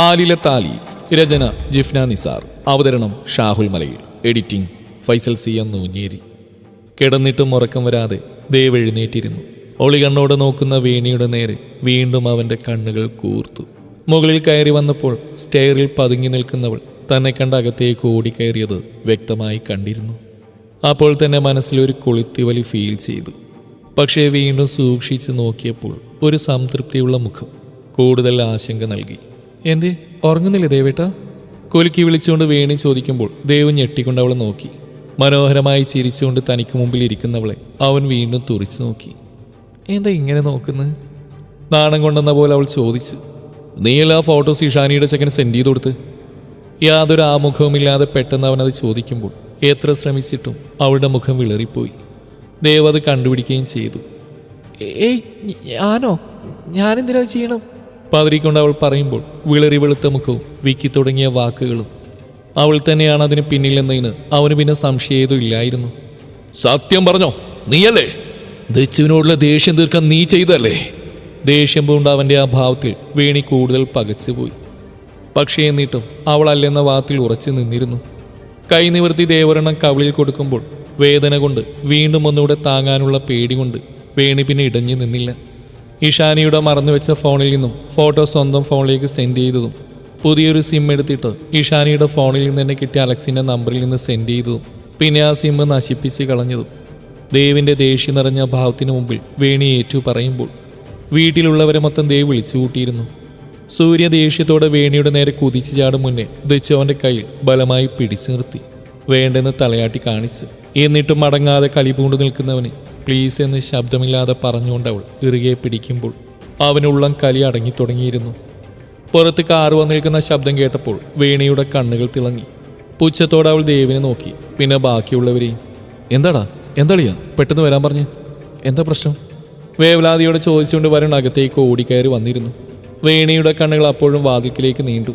ആലിലെ താലി രചന ജിഫ്ന നിസാർ അവതരണം Shahul Malayil editing Faisal C M Noonjeri. കിടന്നിട്ടും ഉറക്കം വരാതെ ദേവ് എഴുന്നേറ്റിരുന്നു. കണ്ണോടെ നോക്കുന്ന വീണിയുടെ നേരെ വീണ്ടും അവന്റെ കണ്ണുകൾ കൂർത്തു. മുകളിൽ കയറി വന്നപ്പോൾ സ്റ്റെയറിൽ പതുങ്ങി നിൽക്കുന്നവൾ തന്നെ കണ്ട അകത്തേക്ക് ഓടിക്കയറിയത് വ്യക്തമായി കണ്ടിരുന്നു. അപ്പോൾ തന്നെ മനസ്സിലൊരു കൊളുത്തിവലി ഫീൽ ചെയ്തു. പക്ഷേ വീണ്ടും സൂക്ഷിച്ച് നോക്കിയപ്പോൾ ഒരു സംതൃപ്തിയുള്ള മുഖം കൂടുതൽ ആശങ്ക നൽകി. എന്തേ? ഉറങ്ങുന്നില്ലേ ദേവേട്ട? കുലുക്കി വിളിച്ചുകൊണ്ട് വേണി ചോദിക്കുമ്പോൾ ദേവ് ഞെട്ടിക്കൊണ്ട് അവളെ നോക്കി. മനോഹരമായി ചിരിച്ചുകൊണ്ട് തനിക്ക് മുമ്പിൽ ഇരിക്കുന്നവളെ അവൻ വീണ്ടും തുറിച്ചു നോക്കി. എന്താ ഇങ്ങനെ നോക്കുന്നത് നാണം കൊണ്ടെന്ന പോലെ അവൾ ചോദിച്ചു. നീ എല്ലാ ഫോട്ടോസ് ഇഷാനിയുടെ ചെക്കൻ സെൻഡ് ചെയ്ത് കൊടുത്ത്. യാതൊരു ആമുഖവുമില്ലാതെ പെട്ടെന്ന് അവൻ അത് ചോദിക്കുമ്പോൾ എത്ര ശ്രമിച്ചിട്ടും അവളുടെ മുഖം വിളറിപ്പോയി. ദേവ് അത് കണ്ടുപിടിക്കുകയും ചെയ്തു. ഏയ് ഞാനോ? ഞാനെന്തിനാ ചെയ്യണം? പതറിക്കൊണ്ട് അവൾ പറയുമ്പോൾ വിളറി വെളുത്ത മുഖവും വിക്കി തുടങ്ങിയ വാക്കുകളും. അവൾ തന്നെയാണ് അതിന് പിന്നിലെന്നതിന് അവന് പിന്നെ സംശയേതും ഇല്ലായിരുന്നു. സത്യം പറഞ്ഞോ നീയല്ലേ? ദച്ചുവിനോടുള്ള ദേഷ്യം തീർക്കാൻ നീ ചെയ്തല്ലേ ദേഷ്യം പൂണ്ട അവന്റെ ആ ഭാവത്തിൽ വേണി കൂടുതൽ പകച്ചുപോയി പക്ഷേ എന്നിട്ടും അവൾ അല്ലെന്ന വാത്തിൽ ഉറച്ചു നിന്നിരുന്നു. കൈ നിവർത്തി ദേവരെണ്ണം കവിളിൽ കൊടുക്കുമ്പോൾ വേദന കൊണ്ട് വീണ്ടും ഒന്നുകൂടെ താങ്ങാനുള്ള പേടി കൊണ്ട് വേണി പിന്നെ ഇടഞ്ഞു നിന്നില്ല. ഇഷാനിയുടെ മറന്നുവെച്ച ഫോണിൽ നിന്നും ഫോട്ടോ സ്വന്തം ഫോണിലേക്ക് സെൻഡ് ചെയ്തതും പുതിയൊരു സിം എടുത്തിട്ട് ഇഷാനിയുടെ ഫോണിൽ നിന്ന് തന്നെ കിട്ടിയ അലക്സിന്റെ നമ്പറിൽ നിന്ന് സെൻഡ് ചെയ്തതും പിന്നെ ആ സിം നശിപ്പിച്ച് കളഞ്ഞതും. ദേവിന്റെ ദേഷ്യം നിറഞ്ഞ ഭാവത്തിന് മുമ്പിൽ വേണി ഏറ്റു പറയുമ്പോൾ വീട്ടിലുള്ളവരെ മൊത്തം ദേവ് വിളിച്ചു കൂട്ടിയിരുന്നു. സൂര്യ ദേഷ്യത്തോടെ വേണിയുടെ നേരെ കുതിച്ചു ചാടും മുന്നേ ദച്ചു അവന്റെ കയ്യിൽ ബലമായി പിടിച്ചു നിർത്തി വേണ്ടെന്ന് തലയാട്ടി കാണിച്ചു. എന്നിട്ടും മടങ്ങാതെ കലിപൂണ്ടു നിൽക്കുന്നവന് പ്ലീസ് എന്ന് ശബ്ദമില്ലാതെ പറഞ്ഞുകൊണ്ട് അവൾ ഇറുകെ പിടിക്കുമ്പോൾ അവനുള്ളം കലി അടങ്ങി തുടങ്ങിയിരുന്നു. പുറത്ത് കാറ് വന്നിരിക്കുന്ന ശബ്ദം കേട്ടപ്പോൾ വേണിയുടെ കണ്ണുകൾ തിളങ്ങി. പുച്ഛത്തോടെ അവൾ ദേവിനെ നോക്കി പിന്നെ ബാക്കിയുള്ളവരെയും എന്താടാ? എന്താളിയാ? പെട്ടെന്ന് വരാൻ പറഞ്ഞ്? എന്താ പ്രശ്നം? വേവലാതിയോടെ ചോദിച്ചുകൊണ്ട് വരുൺ അകത്തേക്ക് ഓടിക്കയറി വന്നിരുന്നു. വേണിയുടെ കണ്ണുകൾ അപ്പോഴും വാതിൽക്കിലേക്ക് നീണ്ടു.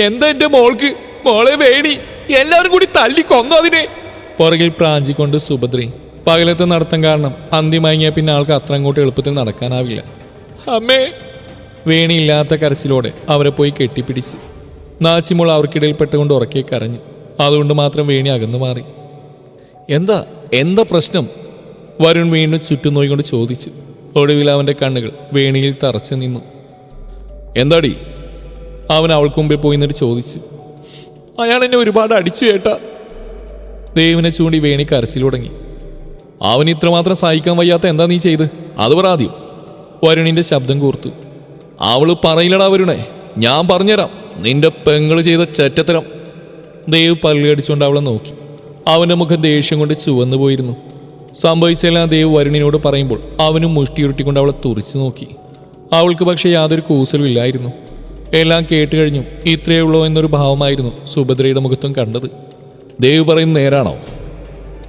എന്താ എന്റെ മോൾക്ക്? മോളെ വേണി എല്ലാവരും കൂടി തല്ലി കൊന്നു അതിനെ? പുറകിൽ പ്രാഞ്ചിക്കൊണ്ട് സുഭദ്രയും പകലത്തെ നടത്തം കാരണം അന്തി മയങ്ങിയ പിന്നെ ആൾക്ക് അത്ര അങ്ങോട്ട് എളുപ്പത്തിൽ നടക്കാനാവില്ല. അമ്മേ! വേണിയില്ലാത്ത കരച്ചിലോടെ അവരെ പോയി കെട്ടിപ്പിടിച്ച്. നാച്ചിമോൾ അവർക്കിടയിൽ പെട്ടുകൊണ്ട് ഉറക്കി കരഞ്ഞു. അതുകൊണ്ട് മാത്രം വേണി അകന്നു മാറി. എന്താ? എന്താ പ്രശ്നം? വരുൺ വീണ്ടും ചുറ്റും നോയിക്കൊണ്ട് ചോദിച്ചു. ഒടുവിൽ അവന്റെ കണ്ണുകൾ വേണിയിൽ തറച്ചു നിന്നു. എന്താടി? അവൻ അവൾക്ക് മുമ്പിൽ പോയി നിന്നിട്ട് ചോദിച്ചു. അയാൾ എന്നെ ഒരുപാട് അടിച്ചു കേട്ടാ ദേവിനെ ചൂണ്ടി വേണി കരച്ചിൽ തുടങ്ങി അവൻ ഇത്രമാത്രം സഹിക്കാൻ വയ്യാത്ത എന്താ നീ ചെയ്ത്? അത് പറ ആദ്യം. ശബ്ദം കൂർത്തു. അവൾ പറയില്ലടാ വരുണേ ഞാൻ പറഞ്ഞുതരാം. നിന്റെ പെങ്ങൾ ചെയ്ത ചെറ്റത്തരം. ദേവ് പല്ലുകടിച്ചുകൊണ്ട് അവളെ നോക്കി. അവന്റെ മുഖം ദേഷ്യം കൊണ്ട് ചുവന്നു പോയിരുന്നു. സംഭവിച്ചെല്ലാം ദേവ് വരുണിനോട് പറയുമ്പോൾ അവനും മുഷ്ടിയുരുട്ടിക്കൊണ്ട് അവളെ തുറിച്ചു നോക്കി. അവൾക്ക് പക്ഷേ യാതൊരു കൂസലും ഇല്ലായിരുന്നു. എല്ലാം കേട്ട് കഴിഞ്ഞു ഇത്രയേ ഉള്ളൂ എന്നൊരു ഭാവമായിരുന്നു സുഭദ്രയുടെ മുഖത്തും കണ്ടത്. ദേവ് പറയുന്ന നേരാണോ?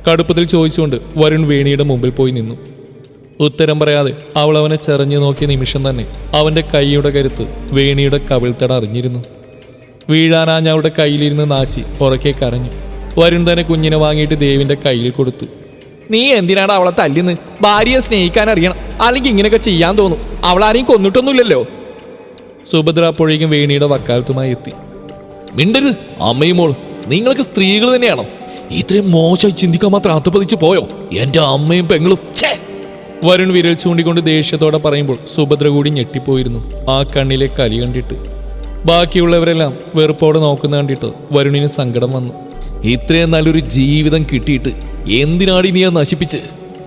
കടുപ്പത്തിൽ ചോദിച്ചുകൊണ്ട് വരുൺ വേണിയുടെ മുമ്പിൽ പോയി നിന്നു. ഉത്തരം പറയാതെ അവൾ അവനെ ചെറഞ്ഞു നോക്കിയ നിമിഷം തന്നെ അവന്റെ കൈയുടെ കരുത്ത് വേണിയുടെ കവിൾത്തട അറിഞ്ഞിരുന്നു. വീഴാനാഞ്ഞ അവളുടെ കയ്യിലിരുന്ന് നാശി ഉറക്കെ കരഞ്ഞു. വരുൺ തന്നെ കുഞ്ഞിനെ വാങ്ങിയിട്ട് ദേവിന്റെ കയ്യിൽ കൊടുത്തു. നീ എന്തിനാണ് അവളെ തല്ലിന്ന്? ഭാര്യയെ സ്നേഹിക്കാൻ അറിയണം. അല്ലെങ്കിൽ ഇങ്ങനെയൊക്കെ ചെയ്യാൻ തോന്നും. അവളാരെയും കൊന്നിട്ടൊന്നുമില്ലല്ലോ. സുഭദ്ര അപ്പോഴേക്കും വേണിയുടെ വക്കാലത്തുമായി എത്തി. മിണ്ടരുത് അമ്മയും മോൾ നിങ്ങൾക്ക് സ്ത്രീകൾ തന്നെയാണോ? ഇത്രയും മോശമായി ചിന്തിക്കാൻ മാത്രം അധപ്പതിച്ച് പോയോ? എന്റെ അമ്മയും പെങ്ങളും. ഛേ! വരുൺ വിരൽ ചൂണ്ടിക്കൊണ്ട് ദേഷ്യത്തോടെ പറയുമ്പോൾ സുഭദ്ര കൂടി ഞെട്ടിപ്പോയിരുന്നു. ആ കണ്ണിലെ കലി കണ്ടിട്ട്. ബാക്കിയുള്ളവരെല്ലാം വെറുപ്പോടെ നോക്കുന്ന കണ്ടിട്ട് വരുണിന് സങ്കടം വന്നു. ഇത്രയും നല്ലൊരു ജീവിതം കിട്ടിയിട്ട് എന്തിനാടി നീ നശിപ്പിച്ച്?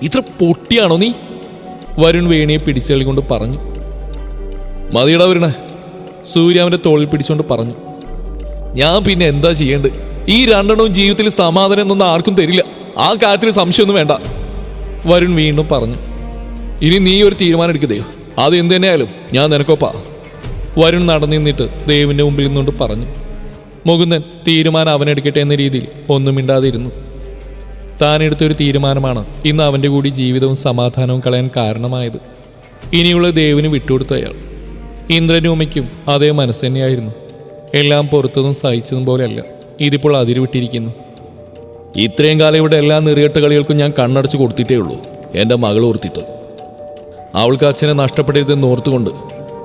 ഇത്ര പൊട്ടിയാണോ നീ? വരുൺ വേണിയെ പിടിച്ചുകൊണ്ട് പറഞ്ഞു. മതിയടാ വരുണ. സൂര്യ തോളിൽ പിടിച്ചുകൊണ്ട് പറഞ്ഞു. ഞാൻ പിന്നെ എന്താ ചെയ്യേണ്ടത്? ഈ രണ്ടെണ്ണവും ജീവിതത്തിൽ സമാധാനം എന്നൊന്നും ആർക്കും തരില്ല. ആ കാര്യത്തിൽ സംശയമൊന്നും വേണ്ട. വരുൺ വീണ്ടും പറഞ്ഞു ഇനി നീ ഒരു തീരുമാനം എടുക്കുക ദേവ്. അത് എന്ത് തന്നെയായാലും ഞാൻ നിനക്കൊപ്പാ. വരുൺ നടന്നു നിന്നിട്ട് ദേവിന്റെ മുമ്പിൽ നിന്നുകൊണ്ട് പറഞ്ഞു മുകുന്ദൻ തീരുമാനം അവനെടുക്കട്ടെ എന്ന രീതിയിൽ ഒന്നും മിണ്ടാതിരുന്നു. താൻ എടുത്തൊരു തീരുമാനമാണ് ഇന്ന് അവന്റെ കൂടി ജീവിതവും സമാധാനവും കളയാൻ കാരണമായത്. ഇനിയുള്ള ദേവിന് വിട്ടുകൊടുത്ത അയാൾ. ഇന്ദ്രനുമയ്ക്കും അതേ മനസ്സ് തന്നെയായിരുന്നു. എല്ലാം പുറത്തതും സഹിച്ചതും പോലെയല്ല. ഇതിപ്പോൾ അതിരുവിട്ടിരിക്കുന്നു. ഇത്രയും കാലം ഇവിടെ എല്ലാ നെറിയട്ട കളികൾക്കും ഞാൻ കണ്ണടച്ചു കൊടുത്തിട്ടേ ഉള്ളൂ എന്റെ മകൾ ഓർത്തിട്ട്. അവൾക്ക് അച്ഛനെ നഷ്ടപ്പെട്ടിരുന്നെന്ന് ഓർത്തുകൊണ്ട്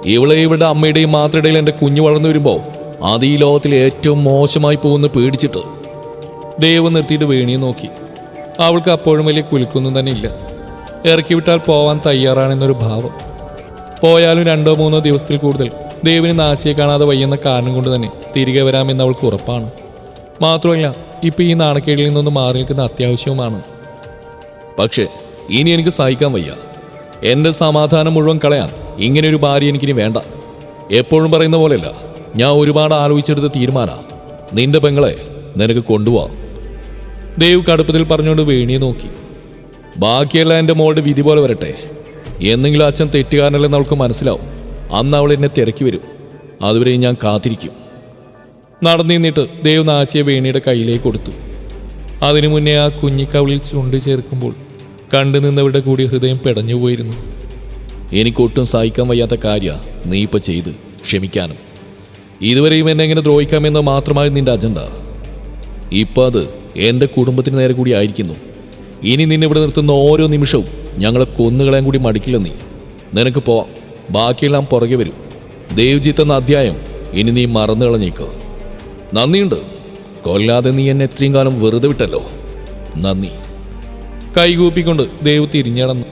ഇവളെ ഇവളുടെ അമ്മയുടെയും മാത്രയുടെയും എന്റെ കുഞ്ഞു വളർന്നു വരുമ്പോൾ അത് ഈ ലോകത്തിലെ ഏറ്റവും മോശമായി പോകുന്ന പേടിച്ചിട്ട് ദൈവം നിർത്തിയിട്ട് വേണിയെ നോക്കി. അവൾക്ക് അപ്പോഴും വലിയ കുലുക്കൊന്നും തന്നെ ഇല്ല. ഇറക്കി വിട്ടാൽ പോവാൻ തയ്യാറാണെന്നൊരു ഭാവം. പോയാലും രണ്ടോ മൂന്നോ ദിവസത്തിൽ കൂടുതൽ ദേവിന് നാച്ചിയെ കാണാതെ വയ്യുന്ന കാരണം കൊണ്ട് തന്നെ തിരികെ വരാമെന്ന് അവൾക്ക് ഉറപ്പാണ്. മാത്രമല്ല ഇപ്പം ഈ നാണക്കേടിൽ നിന്നൊന്ന് മാറി നിൽക്കുന്ന അത്യാവശ്യവുമാണ്. പക്ഷേ ഇനി എനിക്ക് സഹിക്കാൻ വയ്യ. എന്റെ സമാധാനം മുഴുവൻ കളയാൻ ഇങ്ങനെ ഒരു ഭാര്യ എനിക്കിനി വേണ്ട. എപ്പോഴും പറയുന്ന പോലെയല്ല ഞാൻ ഒരുപാട് ആലോചിച്ചെടുത്ത തീരുമാന. നിന്റെ പെങ്ങളെ നിനക്ക് കൊണ്ടുപോവാം. ദേവ് കടുപ്പത്തിൽ പറഞ്ഞുകൊണ്ട് വേണിയെ നോക്കി. ബാക്കിയെല്ലാം എന്റെ മോളുടെ വിധി പോലെ വരട്ടെ. എന്നെങ്കിലും അച്ഛൻ തെറ്റുകാരനല്ലെന്ന് അവൾക്ക് മനസ്സിലാവും. അന്ന് അവൾ എന്നെ തിരക്കി വരും. അതുവരെ ഞാൻ കാത്തിരിക്കും. നടന്നു നിന്നിട്ട് വേണിയുടെ കയ്യിലേക്ക് കൊടുത്തു. അതിനു മുന്നേ ആ കുഞ്ഞിക്കവളിൽ ചുണ്ട് ചേർക്കുമ്പോൾ കണ്ടു നിന്നവരുടെ കൂടി ഹൃദയം പെടഞ്ഞുപോയിരുന്നു എനിക്കൊട്ടും സഹിക്കാൻ വയ്യാത്ത കാര്യ നീ ഇപ്പൊ ചെയ്ത്. ക്ഷമിക്കാനും. ഇതുവരെയും എന്നെ എങ്ങനെ ദ്രോഹിക്കാമെന്ന് മാത്രമായി നിന്റെ അജണ്ട. ഇപ്പൊ അത് എന്റെ കുടുംബത്തിന് നേരെ കൂടി ആയിരിക്കുന്നു. ഇനി നിന്നെ ഇവിടെ നിർത്തുന്ന ഓരോ നിമിഷവും ഞങ്ങളെ കൊന്നുകളയാൻ കൂടി മടിക്കില്ല നീ. നിനക്ക് പോവാം. ബാക്കിയെല്ലാം പുറകെ വരും. ദേവ്ജിത്ത് എന്ന അധ്യായം ഇനി നീ മറന്നു കളഞ്ഞേക്കോ നന്ദിയുണ്ട്. കൊല്ലാതെ നീ എന്നെ എത്രയും കാലം വെറുതെ വിട്ടല്ലോ. നന്ദി. കൈകൂപ്പിക്കൊണ്ട് ദേവ് തിരിഞ്ഞടന്നു.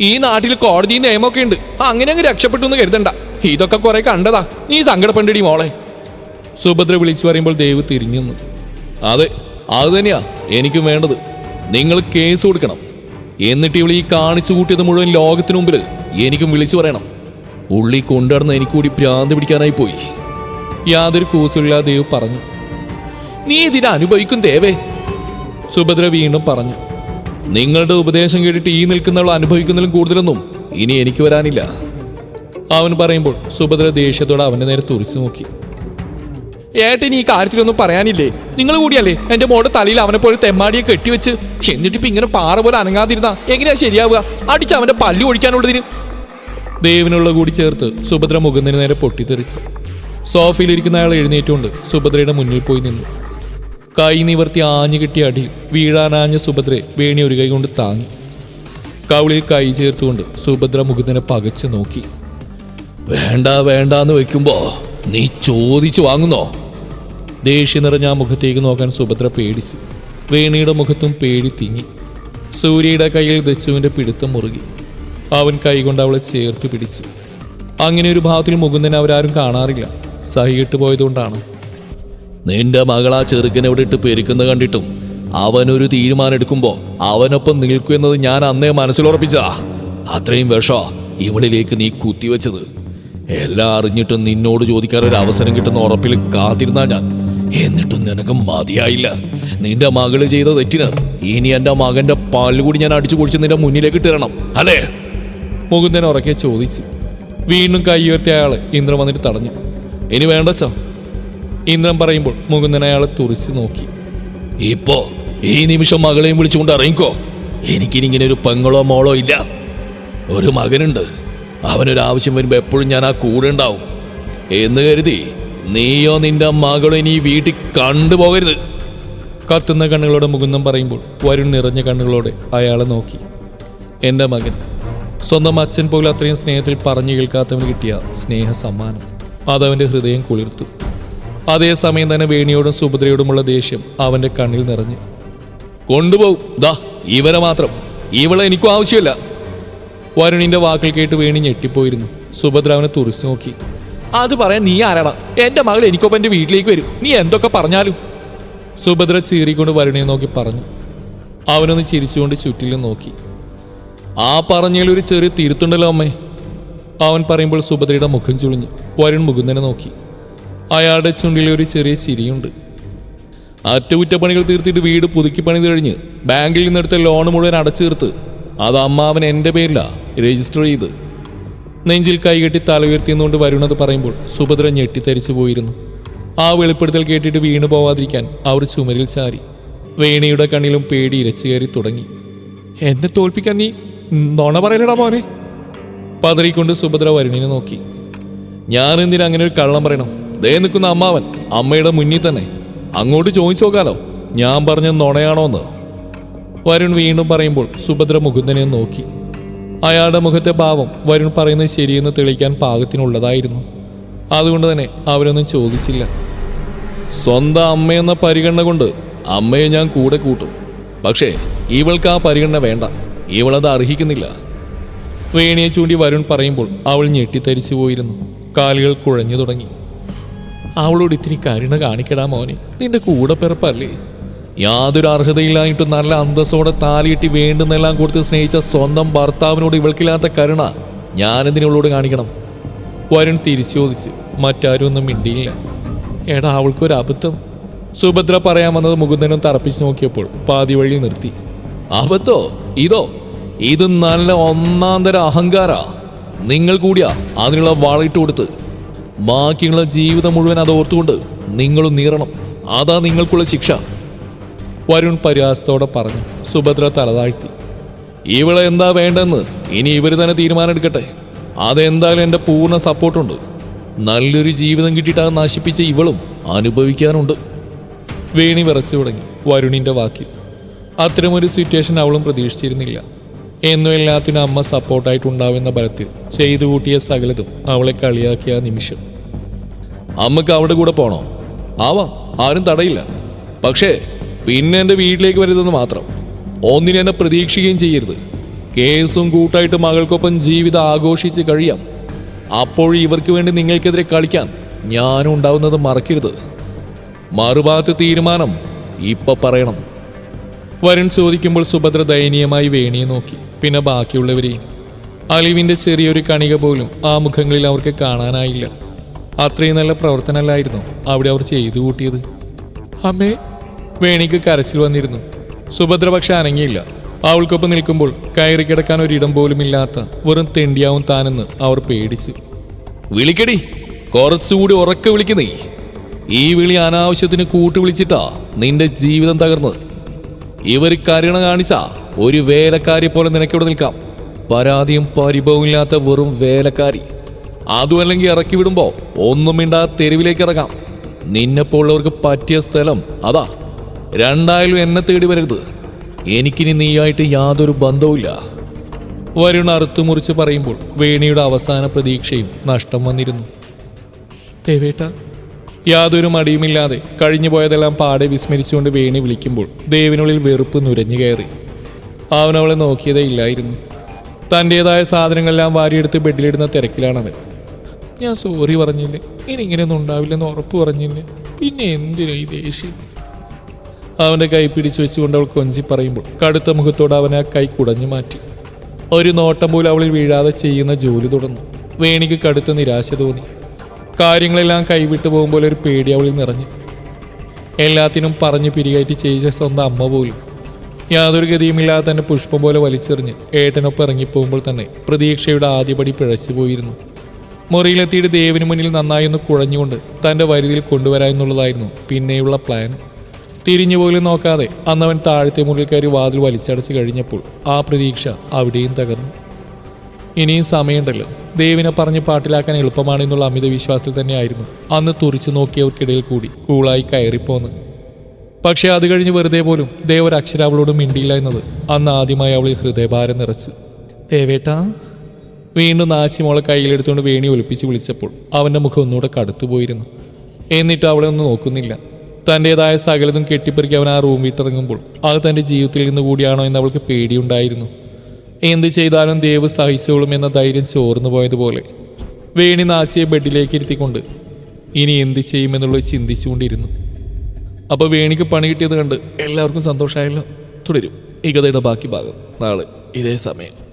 ഈ നാട്ടിൽ കോടതി നിയമമൊക്കെ ഉണ്ട്. അങ്ങനെ അങ്ങ് രക്ഷപ്പെട്ടു എന്ന് കരുതണ്ട. ഇതൊക്കെ കുറെ കണ്ടതാ. നീ സങ്കടപ്പെണ്ടടി മോളെ. സുഭദ്ര വിളിച്ചു പറയുമ്പോൾ ദേവ് തിരിഞ്ഞു. അതെ അത് തന്നെയാ എനിക്കും വേണ്ടത്. നിങ്ങൾ കേസ് കൊടുക്കണം. എന്നിട്ട് ഇവൾ ഈ കാണിച്ചു കൂട്ടിയത് മുഴുവൻ ലോകത്തിനു മുമ്പിൽ എനിക്കും വിളിച്ചു പറയണം. ഉള്ളി കൊണ്ടുവരുന്ന എനിക്കൂടി ഭ്രാന്ത് പിടിക്കാനായി പോയി. യാതൊരു കൂസുമില്ലാതെ ദേവ് പറഞ്ഞു നീ ഇതിനെ അനുഭവിക്കും ദേവേ. സുഭദ്ര വീണ്ടും പറഞ്ഞു നിങ്ങളുടെ ഉപദേശം കേട്ടിട്ട് ഈ നിൽക്കുന്നവൾ അനുഭവിക്കുന്നതിലും കൂടുതലൊന്നും ഇനി എനിക്ക് വരാനില്ല. അവൻ പറയുമ്പോൾ സുഭദ്ര ദേഷ്യത്തോടെ അവന്റെ നേരെ തുറിച്ചു നോക്കി ഏട്ടൻ ഈ കാര്യത്തിലൊന്നും പറയാനില്ലേ? നിങ്ങൾ കൂടിയല്ലേ? എന്റെ മോടെ തലയിൽ അവനെ പോലെ തെമ്മാടിയെ കെട്ടിവെച്ച് എന്നിട്ടിപ്പോ ഇങ്ങനെ പാറ പോലെ അനങ്ങാതിരുന്ന എങ്ങനെയാ ശരിയാവുക? അടിച്ച് അവന്റെ പല്ലു ഒഴിക്കാനുള്ളതിന്. ദേവിനുള്ള കൂടി ചേർത്ത് സുഭദ്ര മുഖുന്നതിന് നേരെ പൊട്ടിത്തെറിച്ചു സോഫയിലിരിക്കുന്ന അയാൾ എഴുന്നേറ്റുകൊണ്ട് സുഭദ്രയുടെ മുന്നിൽ പോയി നിന്നു. കൈ നിവർത്തി ആഞ്ഞു കിട്ടിയ അടി വീഴാനാഞ്ഞ സുഭദ്രയെ വേണി ഒരു കൈ കൊണ്ട് താങ്ങി. കവിളിൽ കൈ ചേർത്തുകൊണ്ട് സുഭദ്ര മുകുന്ദനെ പകച്ചു നോക്കി. വേണ്ട വേണ്ട എന്ന് വെക്കുമ്പോ നീ ചോദിച്ചു വാങ്ങുന്നോ? ദേഷ്യം നിറഞ്ഞ ആ മുഖത്തേക്ക് നോക്കാൻ സുഭദ്ര പേടിച്ചു. വേണിയുടെ മുഖത്തും പേടി തിങ്ങി. സൂര്യയുടെ കയ്യിൽ ദച്ചുവിന്റെ പിടുത്തം മുറുകി. അവൻ കൈകൊണ്ട് അവളെ ചേർത്ത് പിടിച്ചു. അങ്ങനെ ഒരു ഭാവത്തിൽ മുകുന്ദനെ അവരാരും കാണാറില്ല. സഹിയിട്ട് പോയതുകൊണ്ടാണ്. നിന്റെ മകളാ ചെറുക്കനെ ഇവിടെ ഇട്ട് പെരുക്കുന്ന കണ്ടിട്ടും അവനൊരു തീരുമാനം എടുക്കുമ്പോ അവനൊപ്പം നിൽക്കുമെന്നത് ഞാൻ അന്നേ മനസ്സിലുറപ്പിച്ചതാ. അത്രയും വിഷ ഇവളിലേക്ക് നീ കുത്തിവെച്ചത്. എല്ലാം അറിഞ്ഞിട്ടും നിന്നോട് ചോദിക്കാൻ ഒരു അവസരം കിട്ടുന്ന ഉറപ്പിൽ കാത്തിരുന്നാ ഞാൻ. എന്നിട്ടും നിനക്ക് മതിയായില്ല. നിന്റെ മകൾ ചെയ്ത തെറ്റിന് ഇനി എന്റെ മകന്റെ പാൽ കൂടി ഞാൻ അടിച്ചു കുടിച്ച് നിന്റെ മുന്നിലേക്ക് ഇട്ടിരണം. അല്ലേ? മുകുന്ദൻ ഉറക്കെ ചോദിച്ചു. വീണ്ടും കൈ ഉയർത്തിയ ഇന്ദ്രൻ വന്നിട്ട് തടഞ്ഞു. ഇനി വേണ്ടച്ചോ ഇന്ദ്രൻ പറയുമ്പോൾ മുകുന്ദൻ അയാളെ തുറിച്ചു നോക്കി. ഇപ്പോ ഈ നിമിഷം മകളെയും വിളിച്ചുകൊണ്ട് അറിയിക്കോ എനിക്കിനി ഇങ്ങനെ ഒരു പെങ്ങളോ മോളോ ഇല്ല. ഒരു മകനുണ്ട്. അവനൊരു ആവശ്യം വരുമ്പോ എപ്പോഴും ഞാൻ ആ കൂടെ ഉണ്ടാവും. എന്ന് കരുതി നീയോ നിന്റെ മകളോ ഇനി വീട്ടിൽ കണ്ടുപോകരുത്. കത്തുന്ന കണ്ണുകളോടെ മുകുന്ദം പറയുമ്പോൾ വരുൺ നിറഞ്ഞ കണ്ണുകളോടെ അയാളെ നോക്കി. എന്റെ മകൻ സ്വന്തം അച്ഛൻ പോലും അത്രയും സ്നേഹത്തിൽ പറഞ്ഞു കേൾക്കാത്തവന് കിട്ടിയ സ്നേഹ സമ്മാനം അതവന്റെ ഹൃദയം കുളിർത്തു. അതേസമയം തന്നെ വേണിയോടും സുഭദ്രയോടുമുള്ള ദേഷ്യം അവന്റെ കണ്ണിൽ നിറഞ്ഞു. കൊണ്ടുപോകും. ദാ ഇവരെ മാത്രം. ഇവളെ എനിക്കും ആവശ്യമില്ല. വരുണിന്റെ വാക്കിൽ കേട്ട് വേണി ഞെട്ടിപ്പോയിരുന്നു. സുഭദ്ര അവനെ തുറിച്ചു നോക്കി. അത് പറയാൻ നീ ആരാടാ? എന്റെ മകൾ എനിക്കൊപ്പം എന്റെ വീട്ടിലേക്ക് വരും. നീ എന്തൊക്കെ പറഞ്ഞാലും. സുഭദ്ര ചീറിക്കൊണ്ട് വരുണിയെ നോക്കി പറഞ്ഞു. അവനൊന്ന് ചിരിച്ചുകൊണ്ട് ചുറ്റിലും നോക്കി. ആ പറഞ്ഞതിൽ ഒരു ചെറിയ തിരുത്തുണ്ടല്ലോ അമ്മേ. അവൻ പറയുമ്പോൾ സുഭദ്രയുടെ മുഖം ചുളിഞ്ഞു. വരുൺ മുകുന്ദനെ നോക്കി. അയാളുടെ ചുണ്ടിലെ ഒരു ചെറിയ ചിരിയുണ്ട്. അറ്റകുറ്റപ്പണികൾ തീർത്തിട്ട് വീട് പുതുക്കി പണി കഴിഞ്ഞ് ബാങ്കിൽ നിന്നെടുത്ത ലോൺ മുഴുവൻ അടച്ചു തീർത്ത് അത് അമ്മാവൻ എന്റെ പേരിലാ രജിസ്റ്റർ ചെയ്ത്. നെഞ്ചിൽ കൈകെട്ടി തല ഉയർത്തിയെന്നുകൊണ്ട് വരുണത് പറയുമ്പോൾ സുഭദ്ര ഞെട്ടിത്തരിച്ചു പോയിരുന്നു. ആ വെളിപ്പെടുത്തൽ കേട്ടിട്ട് വീണു പോവാതിരിക്കാൻ അവർ ചുമരിൽ ചാരി. വേണിയുടെ കണ്ണിലും പേടി ഇരച്ചു കയറി തുടങ്ങി. എന്നെ തോൽപ്പിക്കാൻ നീ നുണ പറയലടാ മോനെ. പതറിക്കൊണ്ട് സുഭദ്ര വരുണിനെ നോക്കി. ഞാൻ എന്തിനാ അങ്ങനെ ഒരു കള്ളം പറയണം? ദേ നിൽക്കുന്ന അമ്മാവൻ അമ്മയുടെ മുന്നിൽ തന്നെ. അങ്ങോട്ട് ചോദിച്ചു നോക്കാലോ. ഞാൻ പറഞ്ഞ നുണയാണോന്ന്. വരുൺ വീണ്ടും പറയുമ്പോൾ സുഭദ്ര മുകുന്ദനെ നോക്കി. അയാളുടെ മുഖത്തെ ഭാവം വരുൺ പറയുന്നത് ശരിയെന്ന് തെളിയിക്കാൻ പാകത്തിനുള്ളതായിരുന്നു. അതുകൊണ്ട് തന്നെ അവരൊന്നും ചോദിച്ചില്ല. സ്വന്തം അമ്മയെന്ന പരിഗണന കൊണ്ട് അമ്മയെ ഞാൻ കൂടെ കൂട്ടും. പക്ഷേ ഇവൾക്ക് ആ പരിഗണന വേണ്ട. ഇവളത് അർഹിക്കുന്നില്ല. വേണിയെ ചൂണ്ടി വരുൺ പറയുമ്പോൾ അവൾ ഞെട്ടിത്തരിച്ചു പോയിരുന്നു. കാലുകൾ കുഴഞ്ഞു തുടങ്ങി. അവളോട് ഇത്തിരി കരുണ കാണിക്കടാ മോനെ. നിന്റെ കൂടെ പിറപ്പല്ലേ? യാതൊരു അർഹതയില്ലായിട്ടും നല്ല അന്തസ്സോടെ താലിയിട്ട് വേണ്ടുന്നെല്ലാം കൊടുത്ത് സ്നേഹിച്ച സ്വന്തം ഭർത്താവിനോട് ഇവൾക്കില്ലാത്ത കരുണ ഞാനെന്തിനോട് കാണിക്കണം? വരുൺ തിരിച്ചു ചോദിച്ച് മറ്റാരും ഒന്നും മിണ്ടിയില്ല. എടാ അവൾക്കൊരു അബദ്ധം. സുഭദ്ര പറയാൻ വന്നത് മുകുന്ദനും തറപ്പിച്ചു നോക്കിയപ്പോൾ പാതി വഴിയിൽ നിർത്തി. അബദ്ധോ? ഇതോ? ഇത് നല്ല ഒന്നാം തരം അഹങ്കാരാ. നിങ്ങൾ കൂടിയാ അതിനുള്ള വളയിട്ട് കൊടുത്ത്. ബാക്കിയുള്ള ജീവിതം മുഴുവൻ അത് ഓർത്തുകൊണ്ട് നിങ്ങളും നീറണം. അതാ നിങ്ങൾക്കുള്ള ശിക്ഷ. വരുൺ പരിഹാസത്തോടെ പറഞ്ഞു സുഭദ്ര തലതാഴ്ത്തി ഇവളെ എന്താ വേണ്ടെന്ന് ഇനി ഇവർ തന്നെ തീരുമാനമെടുക്കട്ടെ. അതെന്തായാലും എന്റെ പൂർണ സപ്പോർട്ടുണ്ട്. നല്ലൊരു ജീവിതം കിട്ടിയിട്ട് അത് നശിപ്പിച്ച ഇവളും അനുഭവിക്കാനുണ്ട്. വേണി വിറച്ചു തുടങ്ങി വരുണിന്റെ വാക്കിൽ. അത്തരമൊരു സിറ്റുവേഷൻ അവളും പ്രതീക്ഷിച്ചിരുന്നില്ല. എന്നും എല്ലാത്തിനും അമ്മ സപ്പോർട്ടായിട്ടുണ്ടാവുന്ന ബലത്തിൽ ചെയ്തു കൂട്ടിയ സകലതും അവളെ കളിയാക്കിയ നിമിഷം. അമ്മയ്ക്ക് അവിടെ കൂടെ പോണോ? ആവാം ആരും തടയില്ല. പക്ഷേ പിന്നെ എന്റെ വീട്ടിലേക്ക് വരുന്നത് മാത്രം. ഒന്നിനെ എന്നെ പ്രതീക്ഷിക്കുകയും ചെയ്യരുത്. കേസും കൂട്ടായിട്ട് മകൾക്കൊപ്പം ജീവിതം ആഘോഷിച്ച് കഴിയാം. അപ്പോൾ ഇവർക്ക് വേണ്ടി നിങ്ങൾക്കെതിരെ കളിക്കാൻ ഞാനും ഉണ്ടാവുന്നത് മറക്കരുത്. മറുഭാഗത്ത് തീരുമാനം ഇപ്പൊ പറയണം. വരുൺ ചോദിക്കുമ്പോൾ സുഭദ്ര ദയനീയമായി വേണിയെ നോക്കി. പിന്നെ ബാക്കിയുള്ളവരെയും അലിവിന്റെ ചെറിയൊരു കണിക പോലും ആ മുഖങ്ങളിൽ അവർക്ക് കാണാനായില്ല. അത്രയും നല്ല പ്രവർത്തനമല്ലായിരുന്നു അവിടെ അവർ ചെയ്തു കൂട്ടിയത്. അമ്മേ വേണിക്ക് കരച്ചിൽ വന്നിരുന്നു. സുഭദ്ര പക്ഷെ അനങ്ങിയില്ല. അവൾക്കൊപ്പം നിൽക്കുമ്പോൾ കയറി കിടക്കാൻ ഒരിടം പോലും ഇല്ലാത്ത വെറും തെണ്ടിയാവും താനെന്ന് അവർ പേടിച്ചു. വിളിക്കടി. കുറച്ചുകൂടി ഉറക്കെ വിളിക്കുന്നേ. ഈ വിളി അനാവശ്യത്തിന് കൂട്ടു വിളിച്ചിട്ടാ നിന്റെ ജീവിതം തകർന്നത്. ഇവർ കരുണ കാണിച്ച. ഒരു വേലക്കാരി പോലെ നിനക്കിവിടെ നിൽക്കാം. പരാതിയും പരിഭവവും ഇല്ലാത്ത വെറും വേലക്കാരി. അതുമല്ലെങ്കിൽ ഇറക്കി വിടുമ്പോ ഒന്നും മിണ്ടാ തെരുവിലേക്ക് ഇറങ്ങാം. നിന്നെപ്പോലുള്ളവർക്ക് പറ്റിയ സ്ഥലം അതാ. രണ്ടായാലും എന്നെ തേടി വരരുത്. എനിക്കിനി നീയായിട്ട് യാതൊരു ബന്ധവുമില്ല. വരുൺ അറുത്തു മുറിച്ച് പറയുമ്പോൾ വേണിയുടെ അവസാന പ്രതീക്ഷയും നഷ്ടം വന്നിരുന്നു. ദേവേട്ട യാതൊരു മടിയുമില്ലാതെ കഴിഞ്ഞു പോയതെല്ലാം പാടെ വിസ്മരിച്ചുകൊണ്ട് വേണി വിളിക്കുമ്പോൾ ദേവിനുള്ളിൽ വെറുപ്പ് നുരഞ്ഞു കയറി. അവനവളെ നോക്കിയതേ ഇല്ലായിരുന്നു. തന്റെതായ സാധനങ്ങളെല്ലാം വാരിയെടുത്ത് ബെഡിലിടുന്ന തിരക്കിലാണവൻ. ഞാൻ സോറി പറഞ്ഞില്ലേ? ഇനി ഇങ്ങനെയൊന്നും ഉണ്ടാവില്ലെന്ന് ഉറപ്പ് പറഞ്ഞില്ലേ? പിന്നെ എന്തിനാ ഈ ദേഷ്യം? അവന്റെ കൈ പിടിച്ചു വെച്ചുകൊണ്ട് അവൾ കൊഞ്ചി പറയുമ്പോൾ കടുത്ത മുഖത്തോടെ അവൻ ആ കൈ കുടഞ്ഞു മാറ്റി. ഒരു നോട്ടം പോലും അവളിൽ വീഴാതെ ചെയ്യുന്ന ജോലി തുടർന്നു. വേണിക്ക് കടുത്ത നിരാശ തോന്നി. കാര്യങ്ങളെല്ലാം കൈവിട്ടു പോകുമ്പോൾ ഒരു പേടി അവളിൽ നിറഞ്ഞു. എല്ലാത്തിനും പറഞ്ഞു പിരികയറ്റി ചെയ്ത സ്വന്തം അമ്മ പോലും. യാതൊരു ഗതിയുമില്ലാതെ തന്നെ പുഷ്പം പോലെ വലിച്ചെറിഞ്ഞ് ഏട്ടനൊപ്പം ഇറങ്ങിപ്പോകുമ്പോൾ തന്നെ പ്രതീക്ഷയുടെ ആദ്യപടി പിഴച്ചു പോയിരുന്നു. മുറിയിലെത്തിയിട്ട് ദേവിന് മുന്നിൽ നന്നായി ഒന്ന് കുഴഞ്ഞുകൊണ്ട് തന്റെ വരുതിയിൽ കൊണ്ടുവരാ എന്നുള്ളതായിരുന്നു പിന്നെയുള്ള പ്ലാൻ തിരിഞ്ഞു പോലും നോക്കാതെ അന്നവൻ താഴത്തെ മുറിയിൽ കയറി വാതിൽ വലിച്ചടച്ച് കഴിഞ്ഞപ്പോൾ ആ പ്രതീക്ഷ അവിടെയും തകർന്നു. ഇനിയും സമയമുണ്ടല്ലോ. ദേവിനെ പറഞ്ഞ് പാട്ടിലാക്കാൻ എളുപ്പമാണ് എന്നുള്ള അമിത വിശ്വാസത്തിൽ തന്നെയായിരുന്നു. അന്ന് തുറിച്ചു നോക്കിയവർക്കിടയിൽ കൂടി കൂളായി കയറിപ്പോന്ന്. പക്ഷെ അത് കഴിഞ്ഞ് വെറുതെ പോലും ദേവ് ഒരു അക്ഷരം അവളോട് മിണ്ടിയില്ല എന്നത് അന്ന് ആദ്യമായി അവളിൽ ഹൃദയഭാരം നിറച്ചു. ദേവേട്ടാ വീണ്ടും നാച്ചി നാച്ചിമോളെ കയ്യിലെടുത്തുകൊണ്ട് വേണി ഒലിപ്പിച്ച് വിളിച്ചപ്പോൾ അവന്റെ മുഖം ഒന്നുകൂടെ കടുത്തുപോയിരുന്നു. എന്നിട്ട് അവളെ ഒന്നും നോക്കുന്നില്ല. തന്റേതായ സകലതും കെട്ടിപ്പെറുക്കി അവൻ ആ റൂം വിട്ടിറങ്ങുമ്പോൾ അത് തന്റെ ജീവിതത്തിൽ നിന്ന് കൂടിയാണോ എന്ന് അവൾക്ക് പേടിയുണ്ടായിരുന്നു. എന്ത് ചെയ്താലും ദേവ് സഹിച്ചോളും എന്ന ധൈര്യം ചോർന്നു പോയതുപോലെ വേണി നാശിയെ ബെഡിലേക്ക് ഇരുത്തിക്കൊണ്ട് ഇനി എന്ത് ചെയ്യുമെന്നുള്ളത് ചിന്തിച്ചുകൊണ്ടിരുന്നു. അപ്പോൾ വേണിക്ക് പണി കിട്ടിയത് കണ്ട് എല്ലാവർക്കും സന്തോഷമായല്ലോ. തുടരും. ഈ കഥയുടെ ബാക്കി ഭാഗം നാളെ ഇതേ സമയം.